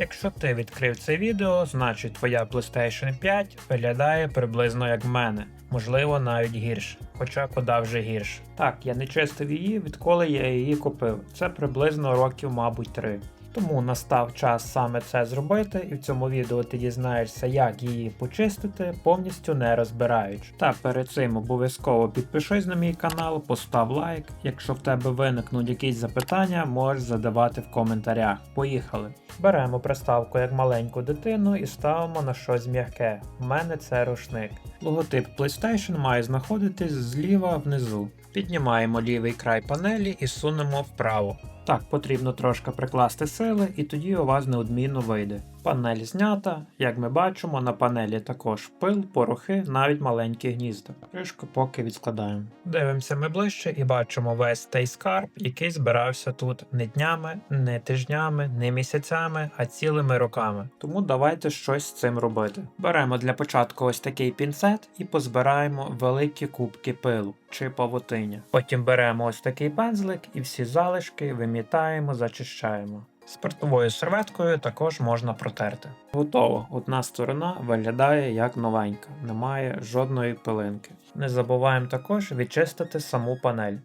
Якщо ти відкрив це відео, значить твоя PlayStation 5 виглядає приблизно як в мене, можливо навіть гірше, хоча куди вже гірше. Так, я не чистив її, відколи я її купив. Це приблизно років, мабуть, 3. Тому настав час саме це зробити, і в цьому відео ти дізнаєшся, як її почистити, повністю не розбираючи. Та перед цим обов'язково підпишись на мій канал, постав лайк. Якщо в тебе виникнуть якісь запитання, можеш задавати в коментарях. Поїхали! Беремо приставку як маленьку дитину і ставимо на щось м'яке. У мене це рушник. Логотип PlayStation має знаходитись зліва внизу. Піднімаємо лівий край панелі і сунемо вправо. Так, потрібно трошки прикласти сили, і тоді у вас неодмінно вийде. Панель знята, як ми бачимо, на панелі також пил, порохи, навіть маленькі гнізда. Кришку поки відскладаємо. Дивимося ми ближче і бачимо весь той скарб, який збирався тут не днями, не тижнями, не місяцями, а цілими роками. Тому давайте щось з цим робити. Беремо для початку ось такий пінцет і позбираємо великі кубки пилу чи павутиння. Потім беремо ось такий пензлик і всі залишки вимітаємо, зачищаємо. Спиртовою серветкою також можна протерти. Готово. Одна сторона виглядає як новенька, немає жодної пилинки. Не забуваємо також відчистити саму панель.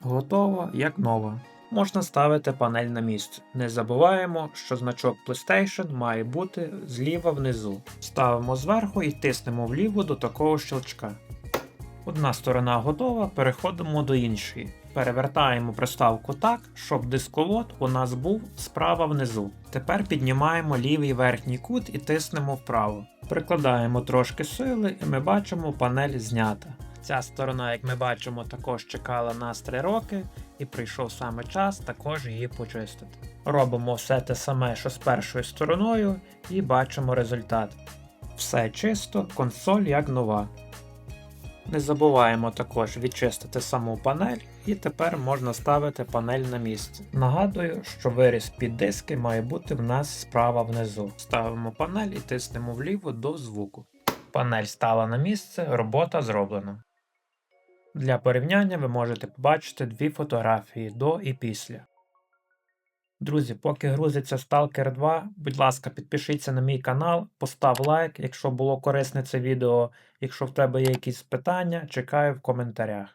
Готово як нова. Можна ставити панель на місце. Не забуваємо, що значок PlayStation має бути зліва внизу. Ставимо зверху і тиснемо вліво до такого щелчка. Одна сторона готова, переходимо до іншої. Перевертаємо приставку так, щоб дисковод у нас був справа внизу. Тепер піднімаємо лівий верхній кут і тиснемо вправо. Прикладаємо трошки сили і ми бачимо панель знята. Ця сторона, як ми бачимо, також чекала нас 3 роки, і прийшов саме час також її почистити. Робимо все те саме, що з першою стороною, і бачимо результат. Все чисто, консоль як нова. Не забуваємо також відчистити саму панель, і тепер можна ставити панель на місце. Нагадую, що виріз під диски має бути в нас справа внизу. Ставимо панель і тиснемо вліво до звуку. Панель стала на місце, робота зроблена. Для порівняння ви можете побачити дві фотографії до і після. Друзі, поки грузиться Stalker 2, будь ласка, підпишіться на мій канал, постав лайк, якщо було корисне це відео. Якщо в тебе є якісь питання, чекаю в коментарях.